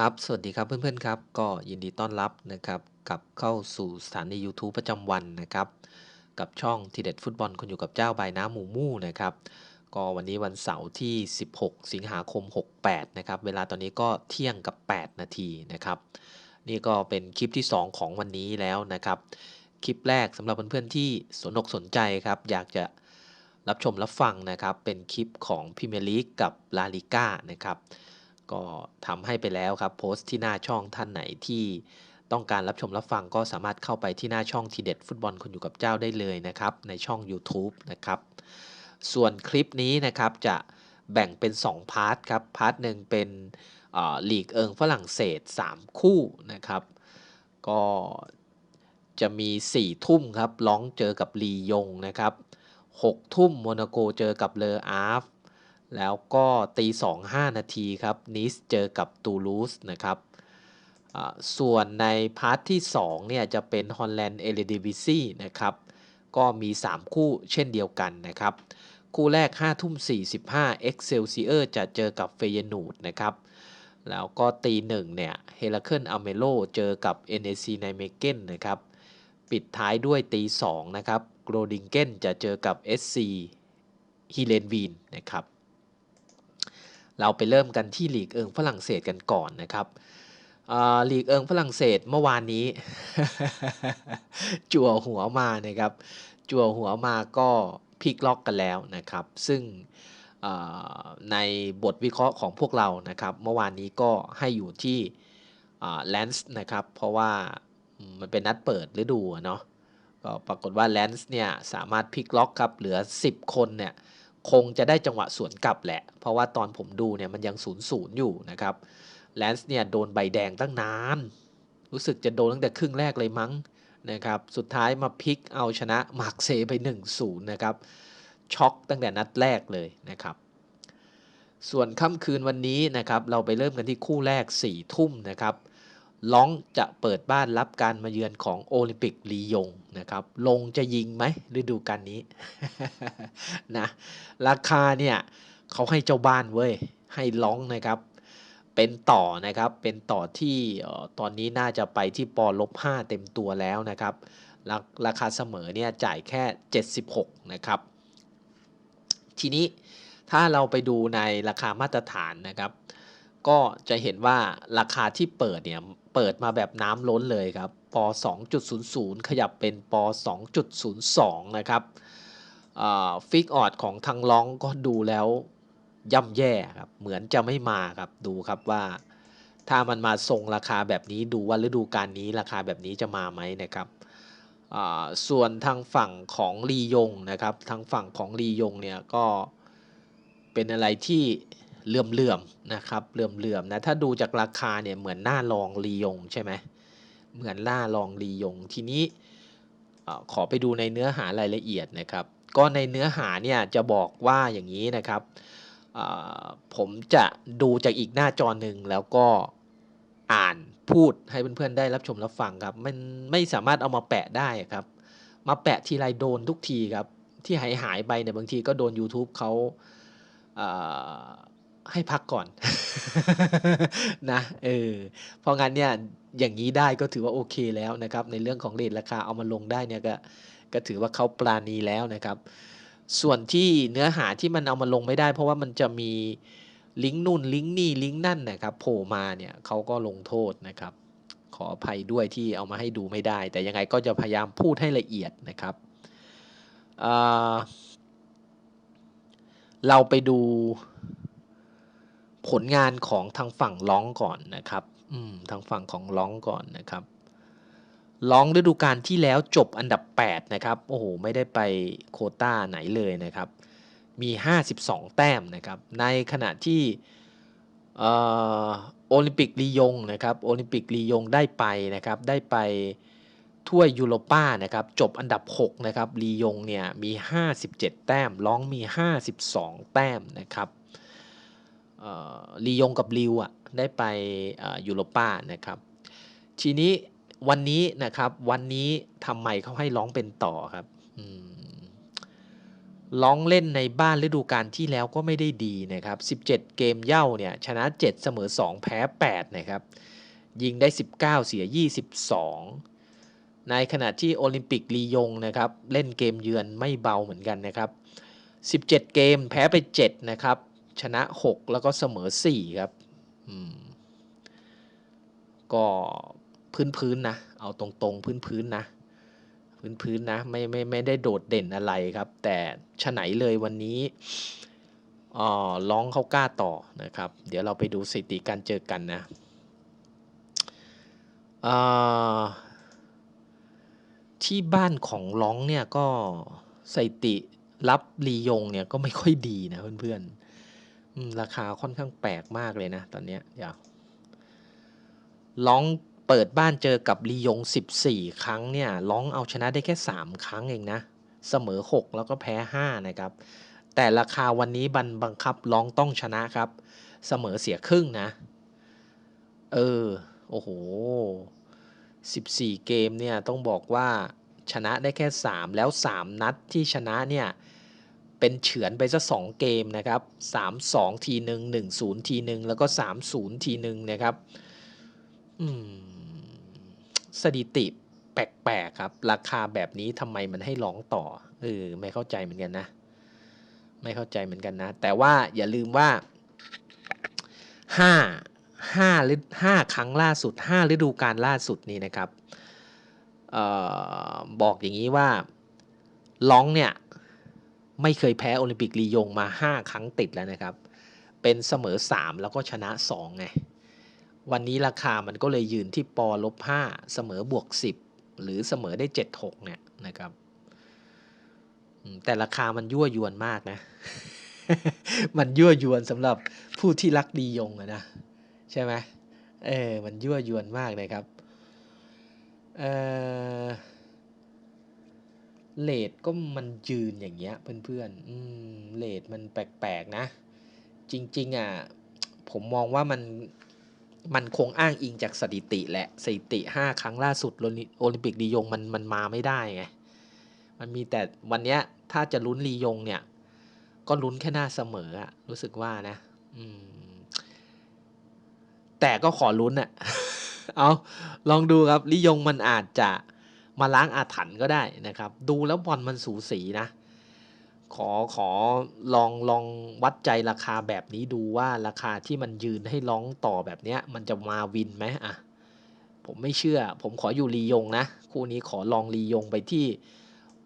ครับ สวัสดีครับเพื่อนๆครับ ก็ยินดีต้อนรับนะครับกับเข้าสู่สถานี YouTube ประจำวันนะครับ กับช่องทีเด็ดฟุตบอลคนอยู่กับเจ้าใบน้ำหมูมู่นะครับ ก็วันนี้วันเสาร์ที่ 16 สิงหาคม 68 นะครับ เวลาตอนนี้ก็เที่ยงกับ 8 นาทีนะครับ นี่ก็เป็นคลิปที่ 2 ของวันนี้แล้วนะครับ คลิปแรกสำหรับเพื่อนๆที่สนอกสนใจครับ อยากจะรับชมรับฟังนะครับ เป็นคลิปของพรีเมร์ลีกกับลาลิก้านะครับ ก็ทำให้ไปแล้วครับโพสต์ที่หน้าช่องท่านไหนที่ต้องการรับชมรับฟังก็สามารถเข้าไปที่หน้าช่องทีเด็ดฟุตบอลคนอยู่กับเจ้าได้เลยนะครับ ในช่อง YouTube นะครับ ส่วนคลิปนี้นะครับจะแบ่งเป็น 2 พาร์ทครับ พาร์ทหนึ่งเป็นลีกเอิงฝรั่งเศส 3 คู่นะครับ ก็จะมี 4 ทุ่มครับล้องเจอกับลียงนะครับ 6 ทุ่มโมนาโกเจอกับเลออาร์ฟ แล้วก็ตีสองห้านาทีครับนิสเจอกับตูลูสนะครับส่วนในพาร์ทที่2เนี่ยจะเป็นฮอลแลนด์เอเลดิวิซีนะครับก็มี 3 คู่เช่นเดียวกันนะครับ คู่แรก5ทุ่ม45เอ็กเซลซิเออร์จะเจอกับเฟยนูดนะครับ แล้วก็ตีหนึ่งเนี่ยเฮลเคิลอเมโลเจอกับ NAC ไนเมเกนนะครับ ปิดท้ายด้วยตี2นะครับโกรดิงเกนจะเจอกับ SC ฮิเลนวีนนะครับ เราไปเริ่มกันที่ลีกเอิงฝรั่งเศสกันก่อนนะครับลีกเอิงฝรั่งเศสเมื่อวานนี้ จั่วหัวมานะครับ จั่วหัวมาก็พลิกล็อกกันแล้วนะครับ ซึ่งในบทวิเคราะห์ของพวกเรานะครับ เมื่อวานนี้ก็ให้อยู่ที่แลนส์นะครับ เพราะว่ามันเป็นนัดเปิดฤดูเนาะก็ปรากฏว่าแลนส์เนี่ยสามารถพลิกล็อกครับเหลือ 10 คนเนี่ย คงจะได้จังหวะสวนกลับแหละ เพราะว่าตอนผมดูเนี่ยมันยังศูนย์ศูนย์อยู่นะครับแลนส์เนี่ยโดนใบแดงตั้งนาน รู้สึกจะโดนตั้งแต่ครึ่งแรกเลยมั้งนะครับ สุดท้ายมาพลิกเอาชนะมาร์กเซไป 1-0 นะครับ ช็อกตั้งแต่นัดแรกเลยนะครับ ส่วนค่ำคืนวันนี้นะครับ เราไปเริ่มกันที่คู่แรก4ทุ่มนะครับ ล้องจะเปิดบ้านรับการมาเยือนของโอลิมปิกลียงนะครับ ลงจะยิงไหมฤดูกาลนี้นะราคาเนี่ยเขาให้เจ้าบ้านเว้ย ให้ล้องนะครับ เป็นต่อนะครับ เป็นต่อที่ตอนนี้น่าจะไปที่ปอลบ5เต็มตัวแล้วนะครับ ราคาเสมอเนี่ยจ่ายแค่ 76 นะครับ ทีนี้ถ้าเราไปดูในราคามาตรฐานนะครับก็จะเห็นว่าราคาที่เปิดเนี่ย เปิดมาแบบน้ำล้นเลยครับป2.00 ขยับเป็นป2.02 นะครับฟิกออดของทางล้องก็ดูแล้วย่ำแย่ครับ เหมือนจะไม่มาครับ ดูครับว่า ถ้ามันมาทรงราคาแบบนี้ดูว่าฤดูกาลนี้ราคาแบบนี้จะมาไหมนะครับส่วนทางฝั่งของลียงนะครับ ทางฝั่งของลียงเนี่ยก็เป็นอะไรที่ เลื่อมๆนะครับเลื่อมๆนะถ้าดูจากราคาเนี่ยเหมือนหน้าลองลียงใช่ไหมเหมือนหน้าลองลียงทีนี้ขอไปดูในเนื้อหารายละเอียดนะครับ ก็ในเนื้อหาเนี่ยจะบอกว่าอย่างนี้นะครับผมจะดูจากอีกหน้าจอหนึ่งแล้วก็อ่านพูดให้เพื่อนๆได้รับชมรับฟังครับ มันไม่สามารถเอามาแปะได้ครับ มาแปะทีไรโดนทุกทีครับ ที่หายหายไปเนี่ยบางทีก็โดน YouTube เขา ให้พักก่อนนะเออเพราะงั้นเนี่ยอย่างนี้ได้ก็ถือว่าโอเคแล้วนะครับ ในเรื่องของเรทราคาเอามาลงได้เนี่ยก็ก็ถือว่าเขาปราณีแล้วนะครับ ส่วนที่เนื้อหาที่มันเอามาลงไม่ได้ เพราะว่ามันจะมีลิงก์นู่นลิงก์นี่ลิงก์นั่นนะครับโผล่มาเนี่ยเขาก็ลงโทษนะครับ ขออภัยด้วยที่เอามาให้ดูไม่ได้ แต่ยังไงก็จะพยายามพูดให้ละเอียดนะครับเราไปดู ผลงานของทางฝั่งร้องก่อนนะครับอืมทางฝั่งของร้องก่อนนะครับร้องฤดูกาลที่แล้วจบอันดับ 8 นะครับ โอ้โห ไม่ได้ไปโคต้าไหนเลยนะครับ มี 52 แต้มนะครับ ในขณะที่โอลิมปิกลียงนะครับ โอลิมปิกลียงได้ไปนะครับ ได้ไปถ้วยยูโรป้านะครับ จบอันดับ 6 นะครับลียงเนี่ยมี 57 แต้มร้องมี 52 แต้มนะครับ ลียงกับลิวอะได้ไปยูโรป้านะครับ ทีนี้วันนี้นะครับวันนี้ทำไมเขาให้ร้องเป็นต่อครับร้องเล่นในบ้านฤดูกาลที่แล้วก็ไม่ได้ดีนะครับ 17 เกมเย่าเนี่ยชนะ 7 เสมอ 2 แพ้ 8 นะครับ ยิงได้ 19 เสีย 22 ในขณะที่โอลิมปิกลียงนะครับ เล่นเกมเยือนไม่เบาเหมือนกันนะครับ 17 เกมแพ้ไป 7 นะครับ ชนะ 6 แล้วก็เสมอ 4 ครับอืมก็พื้นๆนนะ เอาตรงๆพื้นๆนนะ พื้นๆนนะไม่ไม่ไม่ได้โดดเด่นอะไรครับ แต่ฉะไหนเลยวันนี้อ๋อร้องเขากล้าต่อนะครับ เดี๋ยวเราไปดูสถิติการเจอกันนะอ่าที่บ้านของร้องเนี่ยก็สถิติรับลียงเนี่ยก็ไม่ค่อยดีนะเพื่อนๆ อืมราคาค่อนข้างแปลกมากเลยนะ ตอนเนี้ยเดี๋ยวร้องเปิดบ้านเจอกับลียง 14 ครั้งเนี่ยร้องเอาชนะได้แค่ 3 ครั้งเองนะ เสมอ 6 แล้วก็แพ้ 5 นะครับ แต่ราคาวันนี้บันบังคับร้องต้องชนะครับ เสมอเสียครึ่งนะ เออ โอ้โห 14 เกมเนี่ยต้องบอกว่าชนะได้แค่ 3 แล้ว 3 นัดที่ชนะเนี่ย เป็นเฉือนไปซะ2เกมนะครับ 3-2 ทีหนึ่ง1-0 ทีหนึ่งแล้วก็ 3-0 ทีหนึ่งนะครับอืมสถิติแปลกๆครับ ราคาแบบนี้ทำไมมันให้ร้องต่อเออไม่เข้าใจเหมือนกันนะ ไม่เข้าใจเหมือนกันนะ แต่ว่าอย่าลืมว่าห้าห้าฤห้าครั้งล่าสุดห้าฤดูกาลล่าสุดนี่นะครับออบอกอย่างนี้ว่าร้องเนี่ย ไม่เคยแพ้โอลิมปิกลียงมา 5 ครั้งติดแล้วนะครับ เป็นเสมอ 3 แล้วก็ชนะ 2 ไง วันนี้ราคามันก็เลยยืนที่ปอลบ5เสมอบวก 10 หรือเสมอได้ 76 เนี่ยนะครับ แต่ราคามันยั่วยวนมากนะ มันยั่วยวนสำหรับผู้ที่รักดียงอะนะ ใช่ไหมเออ มันยั่วยวนมากเลยครับ เออ เลดก็มันยืนอย่างเงี้ยเพื่อนๆอืมเลดมันแปลกๆนะ จริงๆอะผมมองว่ามันมันคงอ้างอิงจากสถิติแหละสถิติ 5 ครั้งล่าสุดโอลิมปิกลียงมันมันมาไม่ได้ไง มันมีแต่วันเนี้ยถ้าจะลุ้นลียงเนี่ย ก็ลุ้นแค่หน้าเสมออะรู้สึกว่านะ อืม แต่ก็ขอลุ้นอะเอาลองดูครับลียงมันอาจจะ มาล้างอาถรรพ์ก็ได้นะครับ ดูแล้วบอลมันสูสีนะ ขอขอลองลองวัดใจราคาแบบนี้ดูว่าราคาที่มันยืนให้ร้องต่อแบบเนี้ย มันจะมาวินไหมอะผมไม่เชื่อ ผมขออยู่ลียงนะ คู่นี้ขอลองลียงไปที่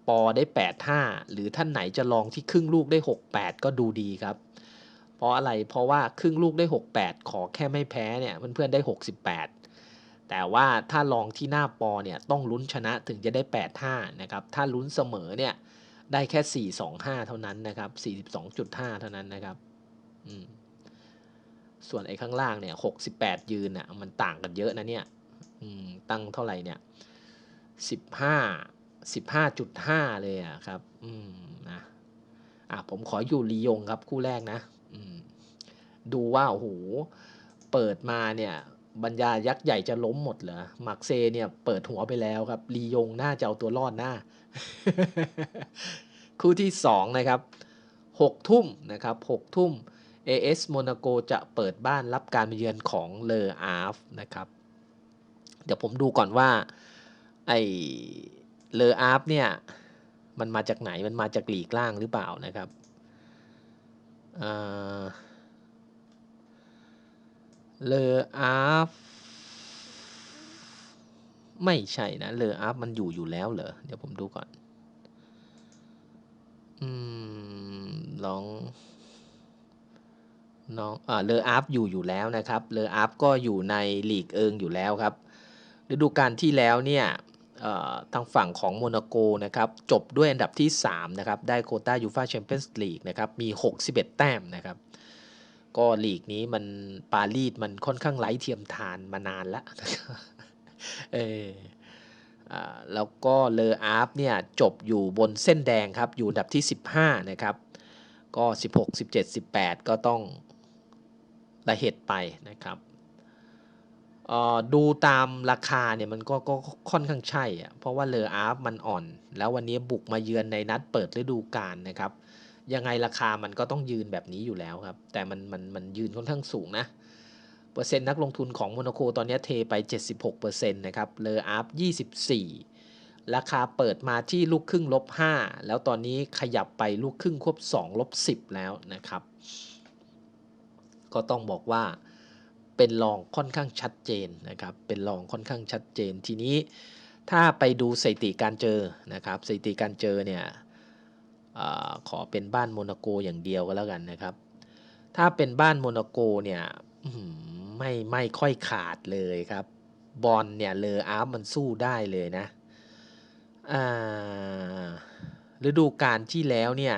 ปอได้ 8-5 หรือท่านไหนจะลองที่ครึ่งลูกได้ 6-8 ก็ดูดีครับ เพราะอะไรเพราะว่าครึ่งลูกได้ 6-8 ขอแค่ไม่แพ้เนี่ยเพื่อนๆได้ 68 แต่ว่าถ้าลองที่หน้าปอเนี่ยต้องลุ้นชนะถึงจะได้ 8-5 นะครับ ถ้าลุ้นเสมอเนี่ยได้แค่ 4-2-5 เท่านั้นนะครับ 42.5 เท่านั้นนะครับส่วนไอ้ข้างล่างเนี่ย 68 ยืนอะมันต่างกันเยอะนะเนี่ยตั้งเท่าไหร่เนี่ย 15 15.5 เลยอะครับอืมนะอะผมขออยู่ลียงครับคู่แรกนะดูว่าโอ้โหเปิดมาเนี่ย บรรยายักษ์ใหญ่จะล้มหมดเหรอมักเซเนี่ยเปิดหัวไปแล้วครับลียงน่าจะเอาตัวรอดหน้า คู่ที่ 2 นะครับ6ทุ่มนะครับ6ทุ่ม AS โมนาโกจะเปิดบ้านรับการมาเยือนของเลออาฟนะครับ เดี๋ยวผมดูก่อนว่า ไอเลออาฟเนี่ย มันมาจากไหนมันมาจากหลีกล่างหรือเปล่านะครับอ่า เลออาฟไม่ใช่นะเลออาฟมันอยู่อยู่แล้วเหรอ เดี๋ยวผมดูก่อน อืมลองน้องอ่าเลออาฟอยู่อยู่แล้วนะครับ เลออาฟก็อยู่ในลีกเอิงอยู่แล้วครับ ฤดูกาลที่แล้วเนี่ยทางฝั่งของโมนาโกนะครับ จบด้วยอันดับที่ 3 นะครับ ได้โคต้ายูฟาแชมเปี้ยนส์ลีกนะครับ มี 61 แต้มนะครับ ก็ลีกนี้มันปารีสมันค่อนข้างไร้เทียมทานมานานแล้วเออแล้วก็เลออาฟเนี่ยจบอยู่บนเส้นแดงครับอยู่อันดับที่ 15 นะครับ ก็ 16 17 18 ก็ต้องละเหตุไปนะครับดูตามราคาเนี่ยมันก็ก็ค่อนข้างใช่อะเพราะว่าเลออาร์ฟมันอ่อน แล้ววันนี้บุกมาเยือนในนัดเปิดฤดูกาลนะครับ ยังไงราคามันก็ต้องยืนแบบนี้อยู่แล้วครับ แต่มันมันมันยืนค่อนข้างสูงนะ เปอร์เซ็นต์นักลงทุนของโมนาโคตอนนี้เทไป 76%นะครับเลออาร์ฟ24 ราคาเปิดมาที่ลูกครึ่งลบ 5 แล้วตอนนี้ขยับไปลูกครึ่งควบ2ลบ 10 แล้วนะครับ ก็ต้องบอกว่าเป็นรองค่อนข้างชัดเจนนะครับ เป็นรองค่อนข้างชัดเจนทีนี้ถ้าไปดูสถิติการเจอนะครับสถิติการเจอเนี่ย อขอเป็นบ้านโมนาโกอย่างเดียวก็แล้วกันนะครับ ถ้าเป็นบ้านโมนาโกเนี่ยไม่ไม่ค่อยขาดเลยครับ บอลเนี่ยเลออาร์มันสู้ได้เลยนะฤดูกาลที่แล้วเนี่ย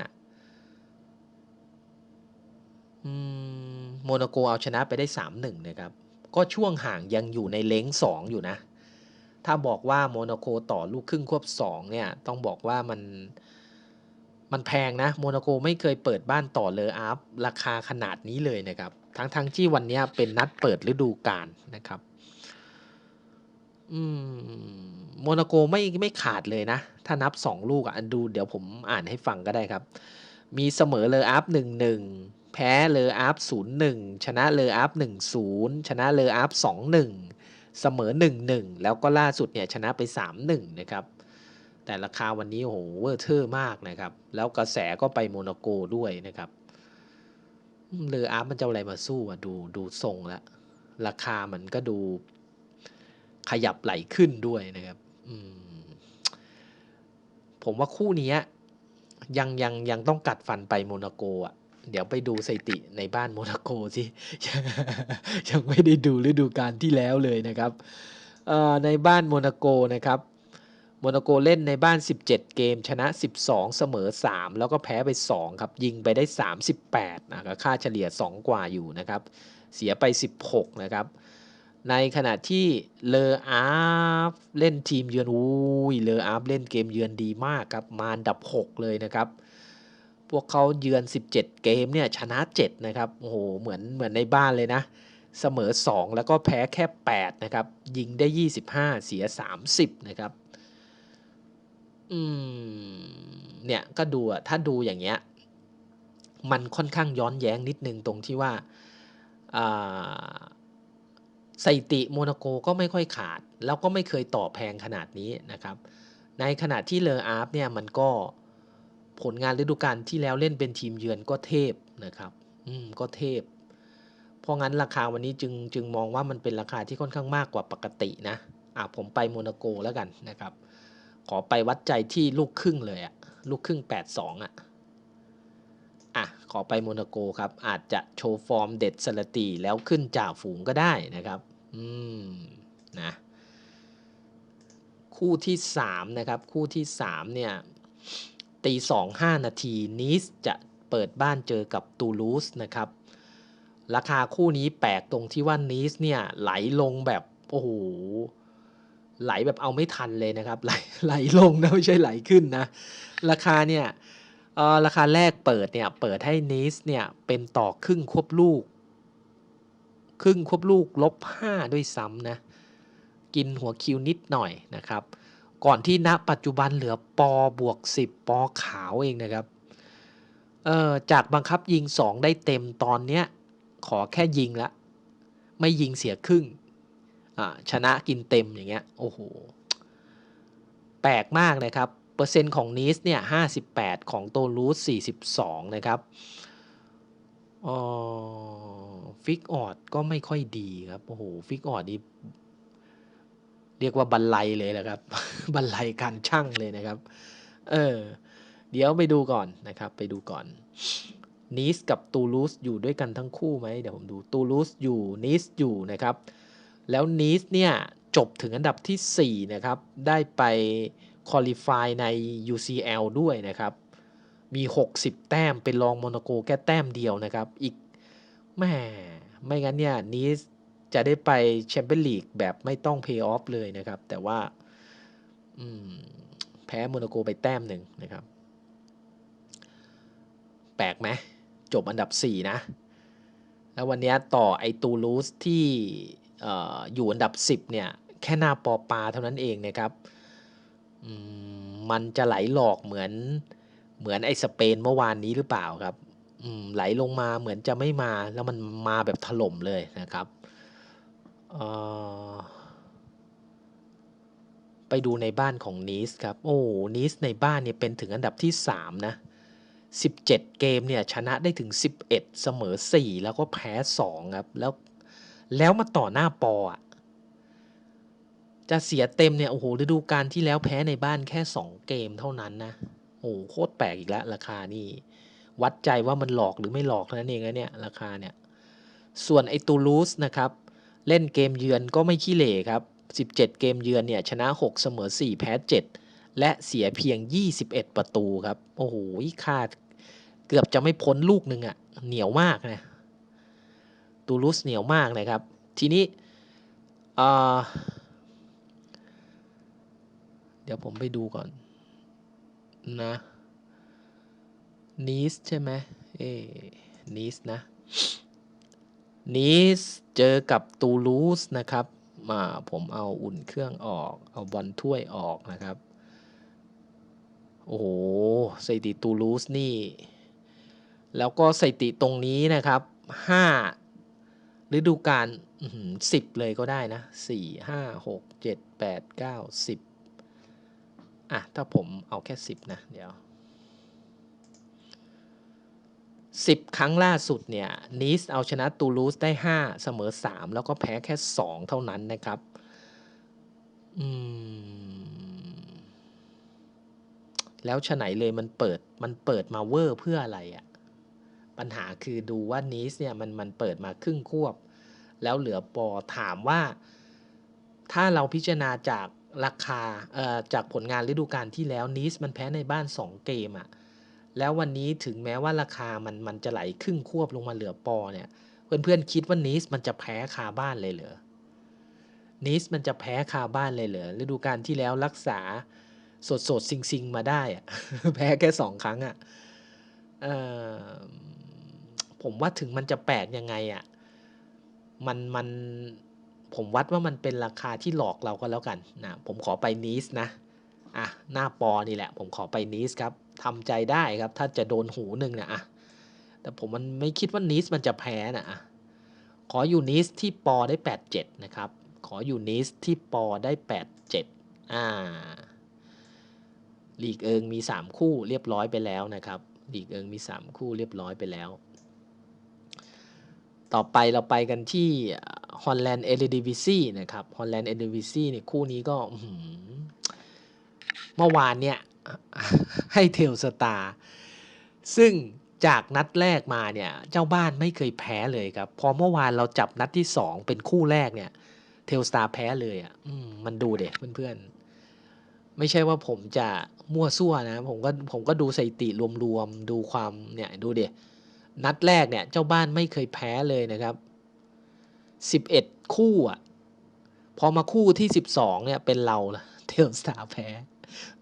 โมนาโกเอาชนะไปได้ 3-1 นะครับ ก็ช่วงห่างยังอยู่ในเล้ง 2 อยู่นะ ถ้าบอกว่าโมนาโกต่อลูกครึ่งควบ 2 เนี่ย ต้องบอกว่ามัน มันแพงนะโมนาโกไม่เคยเปิดบ้านต่อเลออาร์ฟราคาขนาดนี้เลยนะครับ ทั้งทั้งที่วันนี้เป็นนัดเปิดฤดูกาลนะครับอืมโมนาโกไม่ไม่ขาดเลยนะ ถ้านับ 2 ลูกอะอันดูเดี๋ยวผมอ่านให้ฟังก็ได้ครับ มีเสมอเลออาร์ฟหนึ่งหนึ่งแพ้เลออาร์ฟศูนย์หนึ่งชนะเลออาร์ฟหนึ่งศูนย์ชนะเลออาร์ฟสองหนึ่งเสมอหนึ่งหนึ่งแล้วก็ล่าสุดเนี่ยชนะไปสามหนึ่งนะครับ แต่ราคาวันนี้โอ้โหเวอร์เทอร์มากนะครับ แล้วกระแสก็ไปโมนาโกด้วยนะครับเลออาร์ฟมันจะอะไรมาสู้อะดูดูทรงแล้วราคามันก็ดูขยับไหลขึ้นด้วยนะครับผมว่าคู่นี้ยังยังยังต้องกัดฟันไปโมนาโกอะเดี๋ยวไปดูสถิติในบ้านโมนาโกสิยังไม่ได้ดูฤดูกาลที่แล้วเลยนะครับในบ้านโมนาโกนะครับ โมนาโกเล่นในบ้าน 17 เกม ชนะ 12 เสมอ 3 แล้วก็แพ้ไป 2 ครับ ยิงไปได้ 38นะค่าเฉลี่ย 2 กว่าอยู่นะครับ เสียไป 16 นะครับ ในขณะที่เลออาร์ฟเล่นทีมเยือนอุ้ยเลออาร์ฟเล่นเกมเยือนดีมากครับ มาอันดับ 6 เลยนะครับ พวกเขาเยือน 17 เกมเนี่ยชนะ 7 นะครับ โอ้โห เหมือนเหมือนในบ้านเลยนะเสมอ 2 แล้วก็แพ้แค่ 8 นะครับ ยิงได้ 25 เสีย 30 นะครับ อืม เนี่ยก็ดูอะถ้าดูอย่างเงี้ย มันค่อนข้างย้อนแย้งนิดนึงตรงที่ว่าสถิติโมนาโกก็ไม่ค่อยขาด แล้วก็ไม่เคยต่อแพงขนาดนี้นะครับ ในขณะที่เลออาร์ฟเนี่ยมันก็ผลงานฤดูกาลที่แล้วเล่นเป็นทีมเยือนก็เทพนะครับ อืมก็เทพ เพราะงั้นราคาวันนี้จึงจึงมองว่ามันเป็นราคาที่ค่อนข้างมากกว่าปกตินะ อะผมไปโมนาโกแล้วกันนะครับ ขอไปวัดใจที่ลูกครึ่งเลยอะลูกครึ่ง 8-2อะอะ ขอไปโมนาโกครับ อาจจะโชว์ฟอร์มเด็ดสลตีแล้วขึ้นจ่าฝูงก็ได้นะครับ อืม นะ คู่ที่ 3 นะครับ คู่ที่ 3 เนี่ย ตีสองห้านาทีนีสจะเปิดบ้านเจอกับตูลูสนะครับ ราคาคู่นี้แปลกตรงที่ว่านีสเนี่ย ไหลลงแบบ โอ้โห ไหลแบบเอาไม่ทันเลยนะครับ ไหลไหลลงนะไม่ใช่ไหลขึ้นนะ ราคาเนี่ยราคาแรกเปิดเนี่ยเปิดให้นีสเนี่ยเป็นต่อครึ่งควบลูก ครึ่งควบลูกลบห้าด้วยซ้ำนะ กินหัวคิวนิดหน่อยนะครับ ก่อนที่ณปัจจุบันเหลือปอบวก10ปอขาวเองนะครับเออจากบังคับยิง2ได้เต็มตอนเนี้ยขอแค่ยิงละ ไม่ยิงเสียครึ่ง ชนะกินเต็มอย่างเงี้ยโอ้โหแปลกมากนะครับ เปอร์เซ็นต์ของนีสเนี่ย58ของโตลูส42นะครับออฟิกออดก็ไม่ค่อยดีครับโอ้โหฟิกออดนี่เรียกว่าบรรลัยเลยแหละครับ บรรลัยการช่างเลยนะครับ เออ เดี๋ยวไปดูก่อนนะครับ ไปดูก่อนนีสกับตูลูสอยู่ด้วยกันทั้งคู่ไหมเดี๋ยวผมดูตูลูสอยู่นีสอยู่นะครับ แล้วนีสเนี่ยจบถึงอันดับที่4นะครับ ได้ไปคอลิฟายใน UCL ด้วยนะครับ มี 60 แต้ม เป็นรองโมนาโกแค่แต้มเดียวนะครับ อีกแม่ไม่งั้นเนี่ยนีสจะได้ไปแชมเปี้ยนลีกแบบไม่ต้องเพย์ออฟเลยนะครับ แต่ว่าแพ้โมนาโกไปแต้มหนึ่งนะครับ แปลกไหมจบอันดับ 4 นะ แล้ววันนี้ต่อไอตูลูสที่ อยู่อันดับ 10เนี่ยแค่หน้าปอปาเท่านั้นเองนะครับมันจะไหลหลอกเหมือนเหมือนไอ้สเปนเมื่อวานนี้หรือเปล่าครับไหลลงมาเหมือนจะไม่มาแล้วมันมาแบบถล่มเลยนะครับไปดูในบ้านของนีสครับ โอ้นีสในบ้านเนี่ยเป็นถึงอันดับที่ 3 นะ 17 เกมเนี่ยชนะได้ถึง 11 เสมอ 4 แล้วก็แพ้ 2 ครับ แล้ว แล้วมาต่อหน้าปออะจะเสียเต็มเนี่ยโอ้โหฤดูกาลที่แล้วแพ้ในบ้านแค่ 2 เกมเท่านั้นนะโอ้โหโคตรแปลกอีกแล้วราคานี่วัดใจว่ามันหลอกหรือไม่หลอกเท่านั้นเองนะเนี่ยราคาเนี่ยส่วนไอ้ตูลูสนะครับเล่นเกมเยือนก็ไม่ขี้เหร่ครับ 17 เกมเยือนเนี่ยชนะ 6 เสมอ 4 แพ้ 7 และเสียเพียง 21 ประตูครับ โอ้โหคาดเกือบจะไม่พ้นลูกหนึ่งอะเหนียวมากนะ ตูลูสเหนียวมากนะครับ ทีนี้เดี๋ยวผมไปดูก่อนนะนีสใช่ไหมเอ้นีสนะนีสเจอกับตูลูสนะครับมาผมเอาอุ่นเครื่องออก เอาบอลถ้วยออกนะครับ โอ้โหสถิติตูลูสนี่ แล้วก็สถิติตรงนี้นะครับ 5 ฤดูกาลสิบเลยก็ได้นะสี่ห้าหกเจ็ดแปดเก้าสิบอะ ถ้าผมเอาแค่สิบนะ เดี๋ยวสิบครั้งล่าสุดเนี่ยนีสเอาชนะตูลูสได้ห้าเสมอสามแล้วก็แพ้แค่สองเท่านั้นนะครับ อืม แล้วฉไหนเลยมันเปิดมันเปิดมาเวอร์เพื่ออะไรอะ่ะ ปัญหาคือดูว่านีสเนี่ยมันมันเปิดมาครึ่งควบ แล้วเหลือปอถามว่า ถ้าเราพิจารณาจากราคาเอ่อจากผลงานฤดูกาลที่แล้วนีสมันแพ้ในบ้าน 2 เกมอะ่ะแล้ววันนี้ถึงแม้ว่าราคามันมันจะไหลครึ่งควบลงมาเหลือปอเนี่ย เพื่อนๆคิดว่านีสมันจะแพ้คาบ้านเลยเหรอนีสมันจะแพ้คาบ้านเลยเหรอฤดูกาลที่แล้วรักษาสดสดซิงซิงมาได้อะแพ้แค่สองครั้งอะ่ะ ผมว่าถึงมันจะแปลกยังไงอะ่ะมันมันผมวัดว่ามันเป็นราคาที่หลอกเราก็แล้วกันนะผมขอไปนีสนะอะหน้าปอนี่แหละ ผมขอไปนีสครับทำใจได้ครับ ถ้าจะโดนหูหนึ่งนะอะแต่ผมมันไม่คิดว่านีสมันจะแพ้นะอะขออยู่นีสที่ปอได้ 87 นะครับ ขออยู่นีสที่ปอได้ 87 อ่าลีกเอิงมี 3 คู่เรียบร้อยไปแล้วนะครับลีกเอิงมี 3 คู่เรียบร้อยไปแล้ว ต่อไปเราไปกันที่ฮอลแลนด์เอเดดิวิซีนะครับฮอลแลนด์เอเดดิวิซีเนี่ยคู่นี้ก็เมื่อวานเนี่ย ให้เทลสตาร์ซึ่งจากนัดแรกมาเนี่ย เจ้าบ้านไม่เคยแพ้เลยครับ พอเมื่อวานเราจับนัดที่2เป็นคู่แรกเนี่ย เทลสตาร์แพ้เลยอะ่ะมันดูเด็กเพื่อนๆ ไม่ใช่ว่าผมจะมั่วซั่วนะ ผมก็ผมก็ดูสถิติรวมๆ ดูความเนี่ยดูเด็ นัดแรกเนี่ยเจ้าบ้านไม่เคยแพ้เลยนะครับ 11 คู่อะพอมาคู่ที่ 12เนี่ยเป็นเราละเทลสตาร์แพ้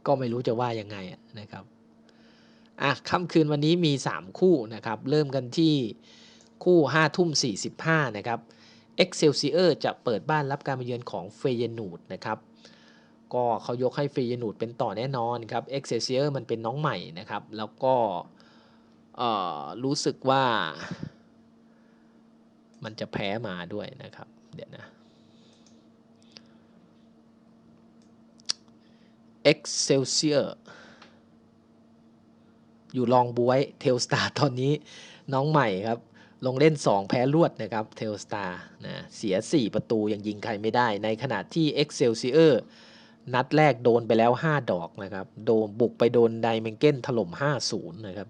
ก็ไม่รู้จะว่ายังไงนะครับอะค่ำคืนวันนี้มี 3 คู่นะครับ เริ่มกันที่คู่5ทุ่ม45นะครับ Excelsior จะเปิดบ้านรับการมาเยือนของเฟยนูดนะครับก็เขายกให้เฟยนูดเป็นต่อแน่นอนครับ Excelsior มันเป็นน้องใหม่นะครับ แล้วก็ รู้สึกว่า มันจะแพ้มาด้วยนะครับ เดี๋ยวนะ Excelsior อยู่ลองบวยเทลสตาร์ตอนนี้น้องใหม่ครับ ลงเล่น 2 แพ้รวดนะครับเทลสตาร์นะเสีย 4 ประตูยังยิงใครไม่ได้ ในขณะที่ Excelsior นัดแรกโดนไปแล้ว 5 ดอกนะครับ โดนบุกไปโดนไดเมนเก้นถล่ม 5-0 นะครับ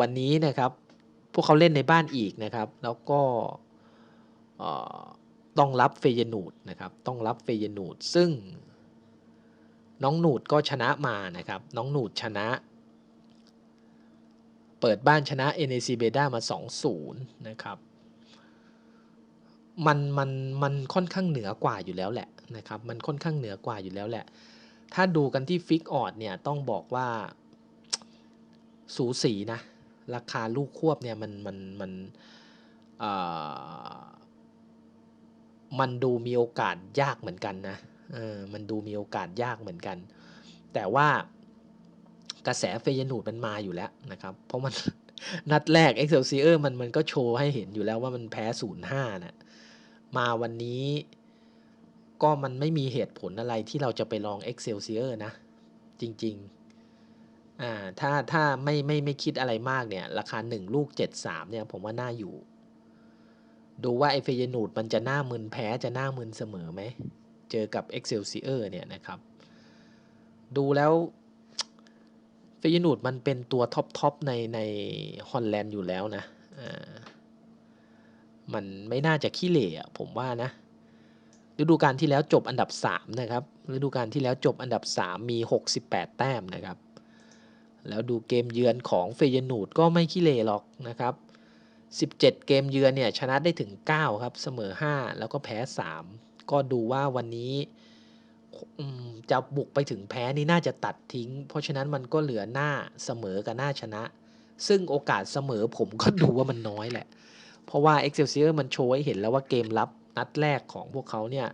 วันนี้นะครับ พวกเขาเล่นในบ้านอีกนะครับ แล้วก็ต้องรับเฟยนูดนะครับ ต้องรับเฟยนูดซึ่งน้องหนูดก็ชนะมานะครับ น้องหนูดชนะ เปิดบ้านชนะ NAC b e d a มา 2-0 นะครับ มันมันมันค่อนข้างเหนือกว่าอยู่แล้วแหละนะครับ มันค่อนข้างเหนือกว่าอยู่แล้วแหละ ถ้าดูกันที่ฟิกออดเนี่ยต้องบอกว่าสูสีนะ ราคาลูกควบเนี่ยมันมันมันมันดูมีโอกาสยากเหมือนกันนะเออมันดูมีโอกาสยากเหมือนกัน แต่ว่ากระแสเฟยนูดมันมาอยู่แล้วนะครับ เพราะมันนัดแรก Excelsior มันมันก็โชว์ให้เห็นอยู่แล้วว่ามันแพ้0-5นะมาวันนี้ก็มันไม่มีเหตุผลอะไรที่เราจะไปลอง Excelsior นะ จริง ๆ อ่าถ้าถ้าไม่ไม่ไม่คิดอะไรมากเนี่ย ราคา 1 ลูก 73 เนี่ย ผมว่าน่าอยู่ ดูว่าไอเฟยนูดมันจะหน้ามึนแพ้จะหน้ามึนเสมอไหม เจอกับ Excelsior เนี่ยนะครับ ดูแล้วเฟยนูดมันเป็นตัวท็อปทอปในในฮอลแลนด์อยู่แล้วนะอ่ามันไม่น่าจะขี้เหร่อผมว่านะฤดูกาลที่แล้วจบอันดับ 3 นะครับฤดูกาลที่แล้วจบอันดับ 3 มี 68 แต้มนะครับ แล้วดูเกมเยือนของเฟยนูดก็ไม่ขี้เหร่หรอกนะครับ 17 เกมเยือนเนี่ยชนะได้ถึง 9 ครับ เสมอ 5 แล้วก็แพ้ 3 ก็ดูว่าวันนี้จะบุกไปถึงแพ้นี่น่าจะตัดทิ้ง เพราะฉะนั้นมันก็เหลือหน้าเสมอกับหน้าชนะ ซึ่งโอกาสเสมอผมก็ดูว่ามันน้อยแหละ เพราะว่า Excelsior มันโชว์ให้เห็นแล้วว่าเกมรับนัดแรกของพวกเขาเนี่ย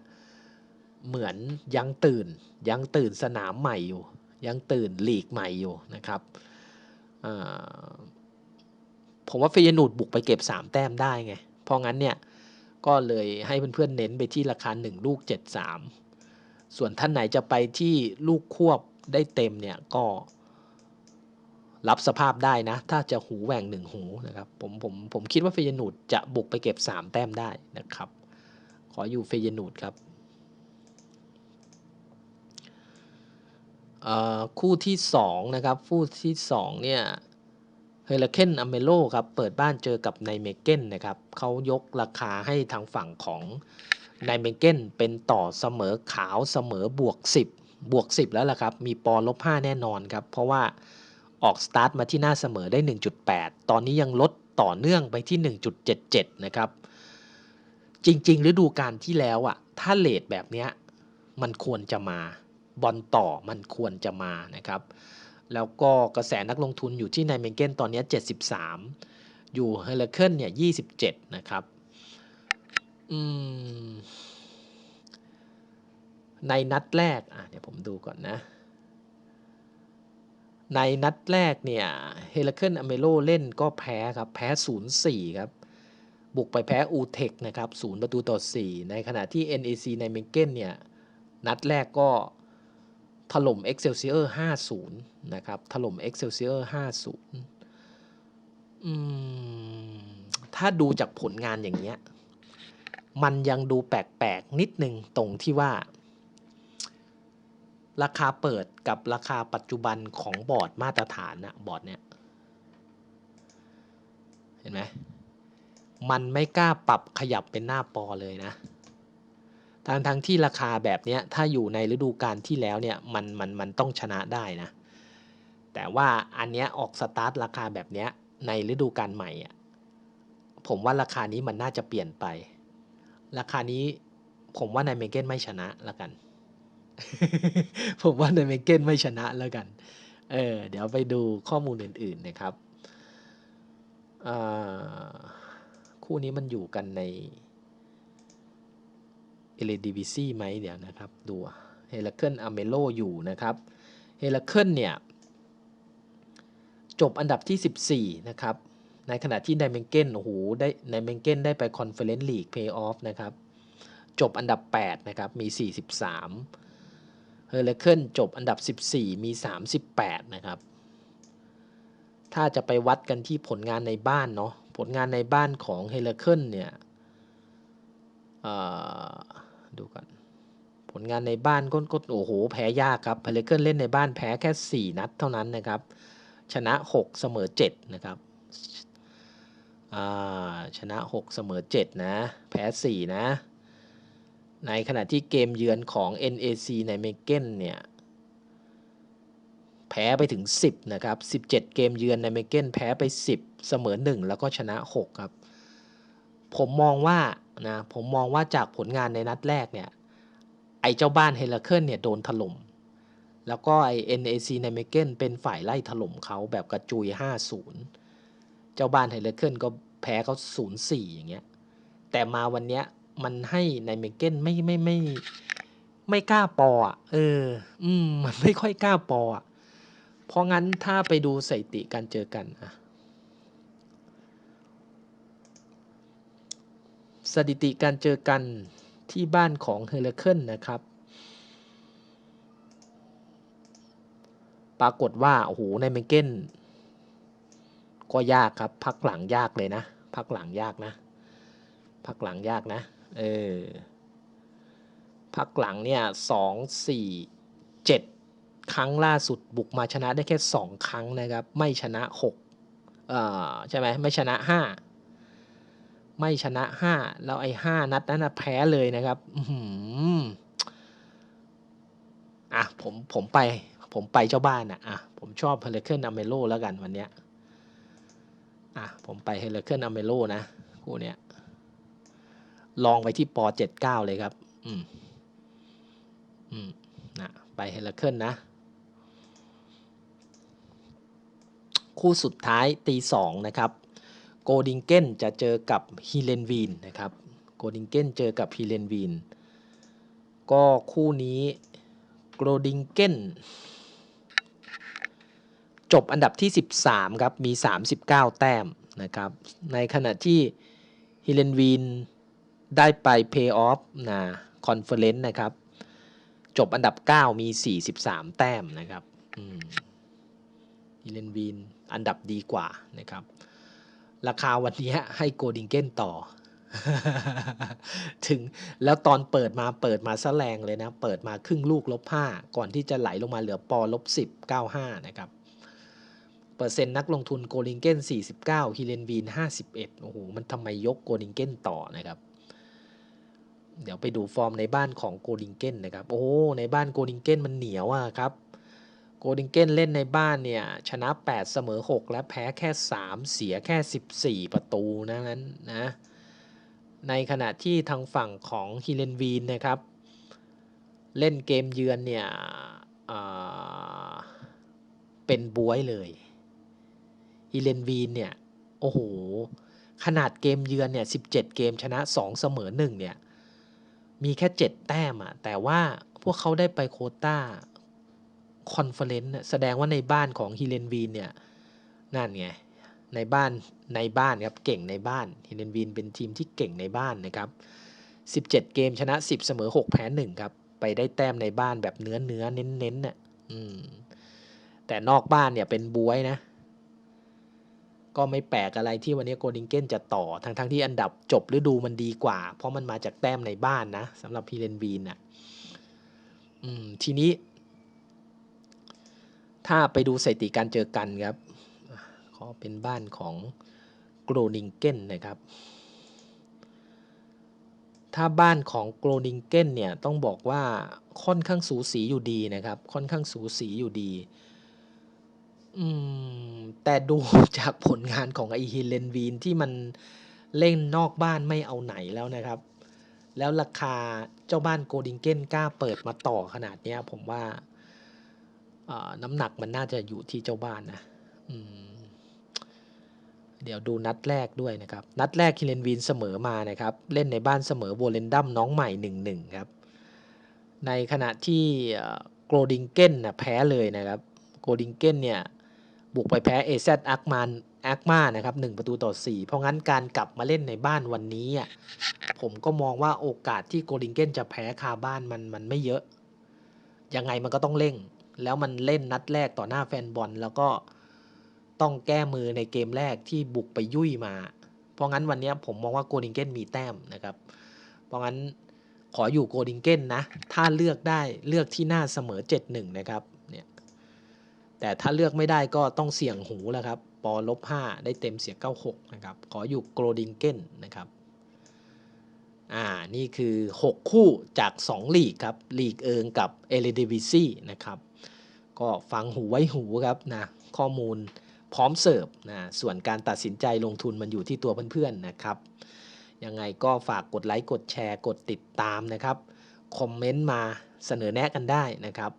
เหมือนยังตื่นยังตื่นสนามใหม่อยู่ ยังตื่นหลีกใหม่อยู่นะครับผมว่าเฟยนูดบุกไปเก็บ 3 แต้มได้ไง เพราะงั้นเนี่ยก็เลยให้เพื่อนๆเน้นไปที่ราคา 1 ลูก 73 ส่วนท่านไหนจะไปที่ลูกควบได้เต็มเนี่ยก็รับสภาพได้นะ ถ้าจะหูแหว่งหนึ่งหูนะครับผมผมผมคิดว่าเฟยนูดจะบุกไปเก็บ 3 แต้มได้นะครับ ขออยู่เฟยนูดครับ คู่ที่2นะครับคู่ที่2เนี่ยเฮเลเคนอเมโลครับเปิดบ้านเจอกับไนเมเกนนะครับเขายกราคาให้ทางฝั่งของไนเมเกนเป็นต่อเสมอขาวเสมอบวก 10 บวก 10 แล้วล่ะครับ มีปอลบ 5 แน่นอนครับ เพราะว่าออกสตาร์ทมาที่หน้าเสมอได้ 1.8 ตอนนี้ยังลดต่อเนื่องไปที่ 1.77 นะครับ จริง ๆ ฤดูกาลที่แล้วอะถ้าเลทแบบเนี้ยมันควรจะมา บอลต่อมันควรจะมานะครับ แล้วก็กระแสนักลงทุนอยู่ที่ไนเมเกนตอนนี้ 73 อยู่เฮเลเคิลเนี่ย 27 นะครับในนัดแรก อะเดี๋ยวผมดูก่อนนะ ในนัดแรกเนี่ย เฮเลเคิลอเมโลเล่นก็แพ้ครับ แพ้ 0-4 ครับ บุกไปแพ้อูเทคนะครับ 0 ประตูต่อ 4 ในขณะที่ NAC ในเมเกนเนี่ย นัดแรกก็ ถล่ม Excelsior 50 นะครับ ถล่ม Excelsior 50 อืม ถ้าดูจากผลงานอย่างเงี้ย มันยังดูแปลกๆ นิดนึงตรงที่ว่า ราคาเปิดกับราคาปัจจุบันของบอร์ดมาตรฐานนะบอร์ดเนี้ย เห็นไหม มันไม่กล้าปรับขยับเป็นหน้าปอเลยนะ ทั้งทั้งที่ราคาแบบนี้ถ้าอยู่ในฤดูกาลที่แล้วเนี่ยมันมันมันต้องชนะได้นะ แต่ว่าอันเนี้ยออกสตาร์ทราคาแบบเนี้ยในฤดูกาลใหม่อะผมว่าราคานี้มันน่าจะเปลี่ยนไป ราคานี้ผมว่าในเมเกนไม่ชนะแล้วกัน ผมว่าในเมเกนไม่ชนะแล้วกัน เออเดี๋ยวไปดูข้อมูลอื่นๆนะครับ คู่นี้มันอยู่กันใน เอเลดีวิซีไหมเดี๋ยวนะครับ ดูเฮลเคิลอเมโลอยู่นะครับเฮลเคิลเนี่ย จบอันดับที่ 14 นะครับ ในขณะที่ไดเมนเกนโอ้โหได้ไดเมนเกนได้ไปคอนเฟอเรนซ์ลีกเพย์ออฟนะครับ จบอันดับ 8 นะครับ มี 43เฮเลเคิลจบอันดับ 14 มี 38 นะครับ ถ้าจะไปวัดกันที่ผลงานในบ้านเนาะผลงานในบ้านของเฮเลเคิลเนี่ย ดูกันผลงานในบ้านก็ก็โอ้โห แพ้ยากครับพาเลเกิลเล่นในบ้านแพ้แค่ 4 นัดเท่านั้นนะครับ ชนะ 6 เสมอ 7 นะครับชนะ 6 เสมอ 7 นะ แพ้ 4 นะ ในขณะที่เกมเยือนของ NAC ในเมเกนเนี่ย แพ้ไปถึง 10 นะครับ 17 เกมเยือนในเมเกนแพ้ไป 10 เสมอ 1 แล้วก็ชนะ 6 ครับ ผมมองว่า นะผมมองว่าจากผลงานในนัดแรกเนี่ยไอเจ้าบ้านเฮลเคิลเนี่ยโดนถล่ม แล้วก็ไอ NAC ในเมเกนเป็นฝ่ายไล่ถล่มเขาแบบกระจุย 5-0 เจ้าบ้านเฮลเคิลก็แพ้เขา0-4 อย่างเงี้ยแต่มาวันเนี้ยมันให้ในเมเกนไม่ไม่ไม่ไม่กล้าปออะเออ อืม มันไม่ค่อยกล้าปออะเพราะงั้นถ้าไปดูสถิติการเจอกันอะ สถิติการเจอกันที่บ้านของเฮเลเคิลนะครับ ปรากฏว่า โอ้โห ในเมเกนก็ยากครับ พักหลังยากเลยนะ พักหลังยากนะ พักหลังยากนะ เออ พักหลังเนี่ยสองสี่เจ็ดครั้งล่าสุดบุกมาชนะได้แค่สองครั้งนะครับ ไม่ชนะหกเอ่อใช่ไหมไม่ชนะห้า ไม่ชนะห้าแล้วไอ้ห้านัดนั้นนะแพ้เลยนะครับอืมอะผมผมไป ผมไปเจ้าบ้านอะอะผมชอบเฮเลเคิลอเมโลแล้วกันวันเนี้ยอะผมไปเฮเลเคิลอเมโลนะคู่เนี้ยลองไปที่ปอเจ็ดเก้าเลยครับ อืม อืมนะไปเฮเลเคิลนะ คู่สุดท้ายตีสองนะครับ โกดิงเกนจะเจอกับฮิเลนวีนนะครับโกดิงเกนเจอกับฮิเลนวีนก็คู่นี้โกดิงเกนจบอันดับที่ 13 ครับ มี 39 แต้มนะครับ ในขณะที่ฮิเลนวีนได้ไปเพย์ออฟนะคอนเฟอเรนซ์นะครับ จบอันดับ 9 มี 43 แต้มนะครับฮิเลนวีนอันดับดีกว่านะครับ ราคาวันนี้ให้โกดิงเก้นต่อ ถึงแล้วตอนเปิดมาเปิดมาซะแรงเลยนะ เปิดมาครึ่งลูกลบ5ก่อนที่จะไหลลงมาเหลือปอลบ10 95นะครับ เปอร์เซ็นต์นักลงทุนโกลิงเก้น49ฮิเลนวีน51โอ้โห มันทำไมยกโกลิงเก้นต่อนะครับเดี๋ยวไปดูฟอร์มในบ้านของโกลิงเก้นนะครับ โอ้ในบ้านโกลิงเก้นมันเหนียวอะครับ โกลิงเกนเล่นในบ้านเนี่ย ชนะ 8 เสมอ 6 และแพ้แค่ 3 เสียแค่ 14 ประตูนะนั้นนะ ในขณะที่ทางฝั่งของฮิเลนวีนนะครับ เล่นเกมเยือนเนี่ยเป็นบวยเลยฮิเลนวีนเนี่ย โอ้โห ขนาดเกมเยือนเนี่ย 17 เกมชนะ 2 เสมอ 1 เนี่ย มีแค่ 7 แต้มอะแต่ว่าพวกเขาได้ไปโคต้า คอนเฟอเรนซ์แสดงว่าในบ้านของฮิเลนวีนเนี่ยนั่นไงในบ้านในบ้านครับเก่งในบ้านฮิเลนวีนเป็นทีมที่เก่งในบ้านนะครับ 17 เกมชนะ 10 เสมอ 6 แพ้ 1 ครับ ไปได้แต้มในบ้านแบบเนื้อเนื้อเน้นเน้นน่ะอืมแต่นอกบ้านเนี่ยเป็นบวยนะ ก็ไม่แปลกอะไรที่วันนี้โกดิงเกนจะต่อทั้งทั้งที่อันดับจบฤดูมันดีกว่า เพราะมันมาจากแต้มในบ้านนะสำหรับฮิเลนวีนน่ะอืมทีนี้ ถ้าไปดูสถิติการเจอกันครับ ขอเป็นบ้านของโกรดิงเกนนะครับ ถ้าบ้านของโกรดิงเกนเนี่ยต้องบอกว่าค่อนข้างสูสีอยู่ดีนะครับ ค่อนข้างสูสีอยู่ดี อืม แต่ดูจากผลงานของไอฮิเลนวีนที่มันเล่นนอกบ้านไม่เอาไหนแล้วนะครับ แล้วราคาเจ้าบ้านโกดิงเกนกล้าเปิดมาต่อขนาดนี้ผมว่า น้ำหนักมันน่าจะอยู่ที่เจ้าบ้านนะเดี๋ยวดูนัดแรกด้วยนะครับ นัดแรกคิเลนวีนเสมอมานะครับ เล่นในบ้านเสมอโวเลนดัมน้องใหม่ 1-1 ครับ ในขณะที่โกลดิงเกนนะแพ้เลยนะครับ โกลดิงเกนเนี่ย บุกไปแพ้เอเซอักมานแอคมานะครับ1ประตูต่อ 4 เพราะงั้นการกลับมาเล่นในบ้านวันนี้อะผมก็มองว่าโอกาสที่โกลดิงเกนจะแพ้คาบ้านมันมันไม่เยอะ ยังไงมันก็ต้องเร่ง แล้วมันเล่นนัดแรกต่อหน้าแฟนบอล แล้วก็ต้องแก้มือในเกมแรกที่บุกไปยุ่ยมา เพราะงั้นวันนี้ผมมองว่าโกดิงเกนมีแต้มนะครับ เพราะงั้นขออยู่โกดิงเกนนะ ถ้าเลือกได้เลือกที่หน้าเสมอ 7-1 นะครับเนี่ยแต่ถ้าเลือกไม่ได้ก็ต้องเสี่ยงหูแล้วครับปอลบ5ได้เต็มเสีย 96 นะครับ ขออยู่โกดิงเกนนะครับอ่า นี่คือ 6 คู่จาก 2 ลีกครับ ลีกเอิงกับเอเลเดวิซีนะครับ ก็ฟังหูไว้หูครับนะข้อมูลพร้อมเสิร์ฟนะส่วนการตัดสินใจลงทุนมันอยู่ที่ตัวเพื่อนๆนะครับ ยังไงก็ฝากกดไลค์กดแชร์กดติดตามนะครับคอมเมนต์มาเสนอแนะกันได้นะครับ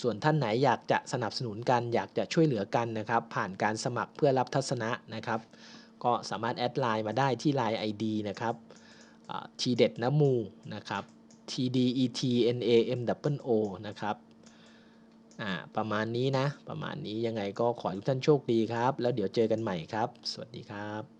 ส่วนท่านไหนอยากจะสนับสนุนกัน อยากจะช่วยเหลือกันนะครับ ผ่านการสมัครเพื่อรับทัศนะนะครับ ก็สามารถแอดไลน์มาได้ที่ Line ID นะครับทีเด็ดน้ำมูนะครับ T D E T N A M W O นะครับ อ่าประมาณนี้นะ ประมาณนี้ยังไงก็ขอให้ทุกท่านโชคดีครับ แล้วเดี๋ยวเจอกันใหม่ครับ สวัสดีครับ